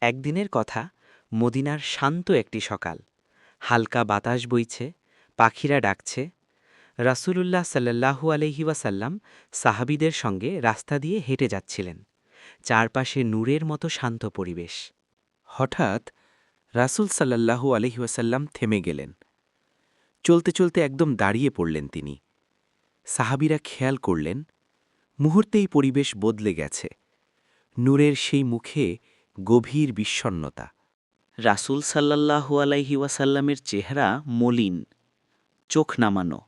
একদিনের কথা, মদিনার শান্ত একটি সকাল। হালকা বাতাস বইছে, পাখিরা ডাকছে। রাসূলুল্লাহ সাল্লাল্লাহু আলহি ওয়াসাল্লাম সাহাবিদের সঙ্গে রাস্তা দিয়ে হেঁটে যাচ্ছিলেন। চারপাশে নূরের মতো শান্ত পরিবেশ। হঠাৎ রাসূল সাল্লাল্লাহু আলহি ওয়াসাল্লাম থেমে গেলেন। চলতে চলতে একদম দাঁড়িয়ে পড়লেন তিনি। সাহাবিরা খেয়াল করলেন, মুহূর্তেই পরিবেশ বদলে গেছে। নূরের সেই মুখে গভীর বিষণ্নতা রাসূল সাল্লাল্লাহু আলাইহি ওয়াসাল্লামের চেহারা মলিন চোখ নামানো।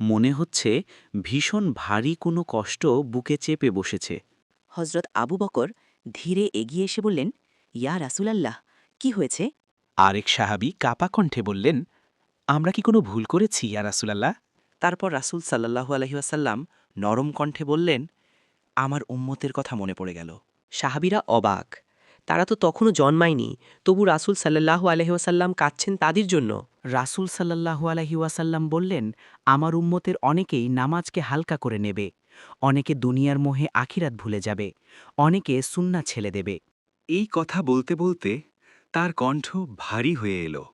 মনে হচ্ছে ভীষণ ভারী কোনো কষ্ট বুকে চেপে বসেছে। হজরত আবু বকর ধীরে এগিয়ে এসে বললেন ইয়া রাসূলাল্লাহ কি হয়েছে? আরেক সাহাবি কাপা কণ্ঠে বললেন আমরা কি কোনো ভুল করেছি ইয়া রাসূলাল্লাহ? তারপর রাসূল সাল্লাল্লাহু আলহি ওয়াসাল্লাম নরম কণ্ঠে বললেন আমার উম্মতের কথা মনে পড়ে গেল। সাহাবিরা অবাক। তারা তো তখনও জন্মায়নি। তবু রাসূল সাল্লাল্লাহু আলহিহাসাল্লাম কাঁদছেন তাদের জন্য। রাসূল সাল্লাল্লাহু আলাইহি ওয়াসাল্লাম বললেন আমার উম্মতের অনেকেই নামাজকে হালকা করে নেবে। অনেকে দুনিয়ার মোহে আখিরাত ভুলে যাবে। অনেকে সুন্না ছেলে দেবে। এই কথা বলতে বলতে তার কণ্ঠ ভারী হয়ে এলো।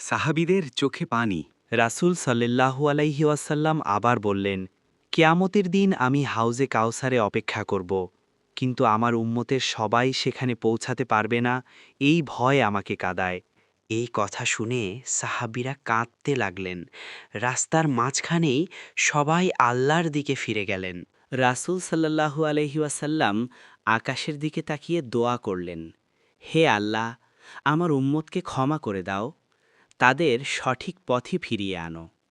সাহাবিদের চোখে পানি। রাসূল সাল্লাল্লাহু আলাইহি ওয়াসাল্লাম আবার বললেন কেয়ামতের দিন আমি হাউজে কাউসারে অপেক্ষা করব। কিন্তু আমার উম্মতের সবাই সেখানে পৌঁছাতে পারবে না, এই ভয় আমাকে কাদায়। এই কথা শুনে সাহাবিরা কাঁদতে লাগলেন। রাস্তার মাঝখানেই সবাই আল্লাহর দিকে ফিরে গেলেন। রাসূল সাল্লাল্লাহু আলাইহি ওয়াসাল্লাম আকাশের দিকে তাকিয়ে দোয়া করলেন, হে আল্লাহ, আমার উম্মতকে ক্ষমা করে দাও, তাদের সঠিক পথে ফিরিয়ে আনো।